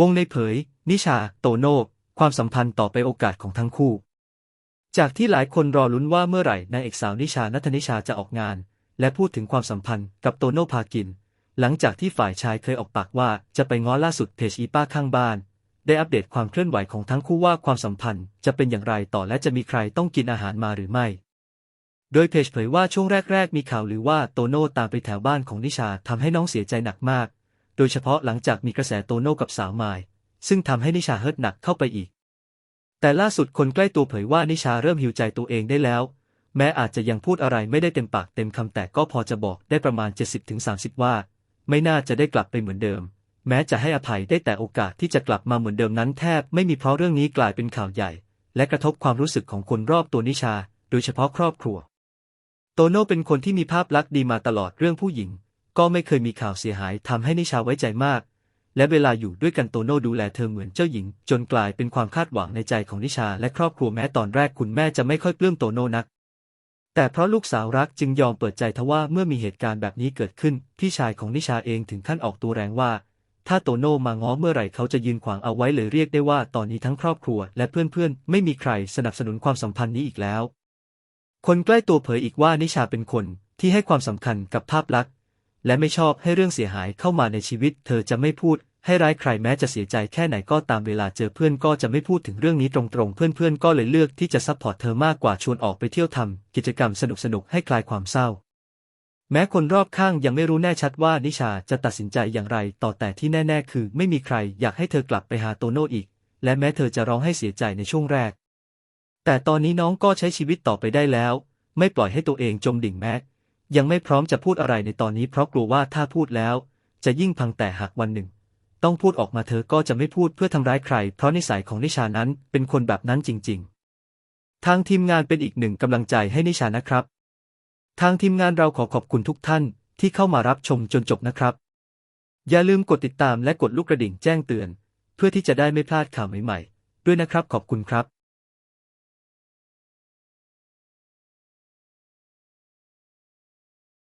วงในเผย นิชา โตโน่ความสัมพันธ์ต่อไปโอกาสของทั้งคู่ จากที่หลายคนรอลุ้นว่าเมื่อไหร่นางเอกสาวนิชานัทนิชาจะออกงาน และพูดถึงความสัมพันธ์กับโตโน่พากิน หลังจากที่ฝ่ายชายเคยออกปากว่าจะไปง้อล่าสุดเพจอีป้าข้างบ้าน ได้อัปเดตความเคลื่อนไหวของทั้งคู่ว่าความสัมพันธ์จะเป็นอย่างไรต่อและจะมีใครต้องกินอาหารมาหรือไม่ โดยเพจเผยว่าช่วงแรก ๆ มีข่าวหรือว่าโตโน่ตามไปแถวบ้านของนิชาทำให้น้องเสียใจหนักมาก โดยเฉพาะหลังจากมีกระแสโตโน่กับสาวมาย ซึ่งทำให้นิชาเฮิร์ตหนักเข้าไปอีก แต่ล่าสุดคนใกล้ตัวเผยว่านิชาเริ่มหิวใจตัวเองได้แล้ว แม้อาจจะยังพูดอะไรไม่ได้เต็มปากเต็มคำแต่ก็พอจะบอกได้ประมาณ 70-30 ว่า ไม่น่าจะได้กลับไปเหมือนเดิม แม้จะให้อภัยได้แต่โอกาสที่จะกลับมาเหมือนเดิมนั้นแทบไม่มีเพราะเรื่องนี้กลายเป็นข่าวใหญ่ และกระทบความรู้สึกของคนรอบตัวนิชา โดยเฉพาะครอบครัว โตโน่เป็นคนที่มีภาพลักษณ์ดีมาตลอดเรื่องผู้หญิง ก็ไม่เคยมีข่าวเสียหายทำให้นิชาไว้ใจมาก และเวลาอยู่ด้วยกันโตโน่ดูแลเธอเหมือนเจ้าหญิง จนกลายเป็นความคาดหวังในใจของนิชาและครอบครัวแม้ตอนแรกคุณแม่จะไม่ค่อยปลื้มโตโน่นัก แต่เพราะลูกสาวรักจึงยอมเปิดใจทว่าเมื่อมีเหตุการณ์แบบนี้เกิดขึ้น พี่ชายของนิชาเองถึงขั้นออกตัวแรงว่า ถ้าโตโน่มาง้อเมื่อไหร่เขาจะยืนขวางเอาไว้เลยเรียกได้ว่าตอนนี้ทั้งครอบครัว และเพื่อนๆ ไม่มีใครสนับสนุนความสัมพันธ์นี้อีกแล้ว คนใกล้ตัวเผยอีกว่านิชาเป็นคนที่ให้ความสำคัญกับภาพลักษณ์ และไม่ชอบให้เรื่องเสียหายเข้ามาในชีวิต เธอจะไม่พูดให้ร้ายใครแม้จะเสียใจแค่ไหนก็ตามเวลาเจอเพื่อนก็จะไม่พูดถึงเรื่องนี้ตรงๆ เพื่อนๆ ก็เลยเลือกที่จะซัพพอร์ตเธอมากกว่าชวนออกไปเที่ยวทำกิจกรรมสนุกๆ ให้คลายความเศร้า แม้คนรอบข้างยังไม่รู้แน่ชัดว่านิชาจะตัดสินใจอย่างไร ต่อแต่ที่แน่ๆ คือ ไม่มีใครอยากให้เธอกลับไปหาโตโน่อีก และแม้เธอจะร้องให้เสียใจในช่วงแรก แต่ตอนนี้น้องก็ใช้ชีวิตต่อไปได้แล้ว ไม่ปล่อยให้ตัวเองจมดิ่งแม้ ยังไม่พร้อมจะพูดอะไรในตอนนี้เพราะกลัวว่าถ้าพูดแล้ว จะยิ่งพังแต่หากวันหนึ่ง ต้องพูดออกมาเธอก็จะไม่พูดเพื่อทำร้ายใคร เพราะนิสัยของนิชานั้นเป็นคนแบบนั้นจริง ๆ ทางทีมงานเป็นอีกหนึ่งกำลังใจให้นิชานะครับ ทางทีมงานเราขอขอบคุณทุกท่านที่เข้ามารับชมจนจบนะครับ อย่าลืมกดติดตามและกดลูกกระดิ่งแจ้งเตือน เพื่อที่จะได้ไม่พลาดข่าวใหม่ๆ ด้วยนะครับขอบคุณครับ